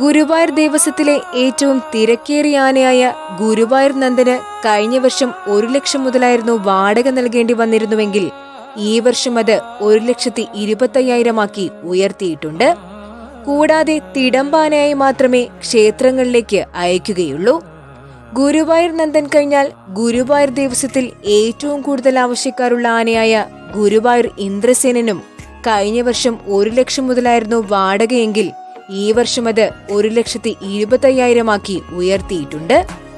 ഗുരുവായൂർ ദേവസ്വത്തിലെ ഏറ്റവും തിരക്കേറിയ ആനയായ ഗുരുവായൂർ നന്ദന് കഴിഞ്ഞ വർഷം ഒരു ലക്ഷം മുതലായിരുന്നു വാടക നൽകേണ്ടി വന്നിരുന്നുവെങ്കിൽ ഈ വർഷം അത് ഒരു ലക്ഷത്തി ഇരുപത്തയ്യായിരമാക്കി ഉയർത്തിയിട്ടുണ്ട്. കൂടാതെ തിടമ്പാനയായി മാത്രമേ ക്ഷേത്രങ്ങളിലേക്ക് അയക്കുകയുള്ളൂ. ഗുരുവായൂർ നന്ദൻ കഴിഞ്ഞാൽ ഗുരുവായൂർ ദേവസ്വത്തിൽ ഏറ്റവും കൂടുതൽ ആവശ്യക്കാരുള്ള ആനയായ ഗുരുവായൂർ ഇന്ദ്രസേനനും കഴിഞ്ഞ വർഷം ഒരു ലക്ഷം മുതലായിരുന്നു വാടകയെങ്കിൽ ഈ വർഷം അത് ഒരു ലക്ഷത്തി ഇരുപത്തയ്യായിരമാക്കി ഉയർത്തിയിട്ടുണ്ട്.